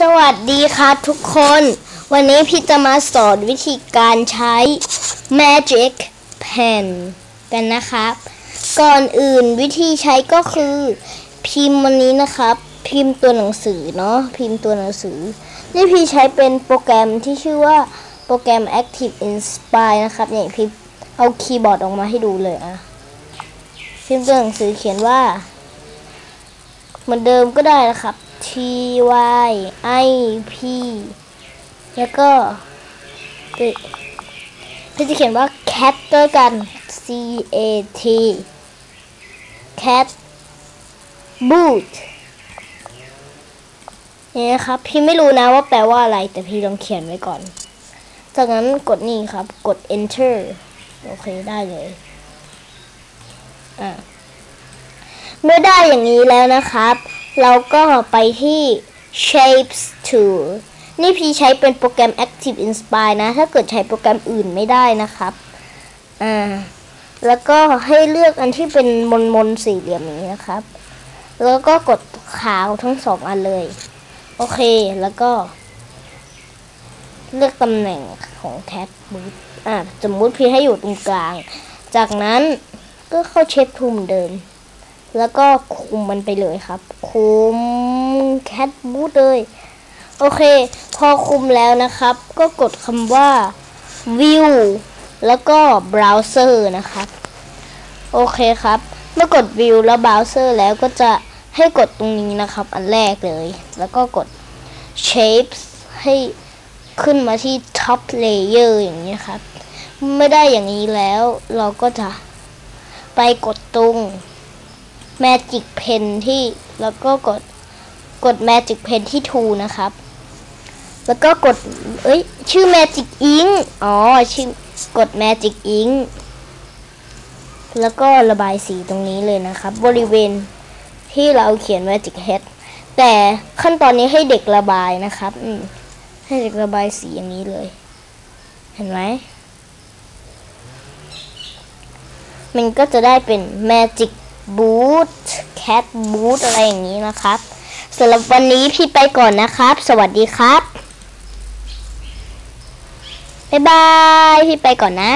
สวัสดีครับทุกคน วันนี้พี่จะมาสอนวิธีการใช้ Magic Pen กันนะครับ ก่อนอื่นวิธีใช้ก็คือ พิมพ์วันนี้นะครับ พิมพ์ตัวหนังสือเนาะพิมพ์ตัวหนังสือ นี่พี่ใช้เป็นโปรแกรมที่ชื่อว่าโปรแกรม Active Inspire นะครับเนี่ยพี่เอาคีย์บอร์ดออกมาให้ดูเลยอะพิมพ์ตัวหนังสือเขียนว่า เหมือนเดิมก็ได้นะครับ T Y I P แล้วก็พี่จะเขียนว่า cat ด้วยกัน C A T cat boot นี่นะครับ พี่ไม่รู้นะว่าแปลว่าอะไร แต่พี่ลองเขียนไว้ก่อน จากนั้นกดนี่ครับ กด enter โอเคได้เลย อะเมื่อได้อย่างนี้แล้วนะครับ เราก็ไปที่ Shapes Tool นี่พี่ใช้เป็นโปรแกรม Active Inspire นะ ถ้าเกิดใช้โปรแกรมอื่นไม่ได้นะครับอ่าแล้วก็ให้เลือกอันที่เป็นมนมนสี่เหลี่ยมนี้นะครับ แล้วก็กดขาวทั้งสองอันเลย โอเค แล้วก็ เลือกตำแหน่งของ Cat Boot อ่าสมมุติพี่ให้อยู่ตรงกลาง จากนั้นก็เข้าเช็ดทูมเดิม แล้วก็คุมมันไปเลยครับ คุมแคทบูทเลย โอเค พอคุมแล้วนะครับ ก็กดคำว่า view แล้วก็ browser นะครับ โอเคครับ เมื่อกด view แล้ว browser แล้วก็จะให้กดตรงนี้นะครับ อันแรกเลย แล้วก็กด shapes ให้ขึ้นมาที่ top layer อย่างนี้ครับ ไม่ได้อย่างนี้แล้วเราก็จะไปกดตรง Magic Pen ที่แล้วก็กดกด Magic Pen ที่2นะครับ แล้วก็กด เอ้ย ชื่อ Magic Ink อ๋อ ชื่อกด Magic Ink แล้วก็ระบายสีตรงนี้เลยนะครับ บริเวณที่เราเขียน Magic Head แต่ขั้นตอนนี้ให้เด็กระบายนะครับ อืมให้เด็กระบายสีอย่างนี้เลย เห็นไหมมันก็จะได้เป็น บูทแคทบูทอะไรอย่างนี้นะครับสำหรับวันนี้พี่ไปก่อนนะครับ สวัสดีครับบ๊ายบาย พี่ไปก่อนนะ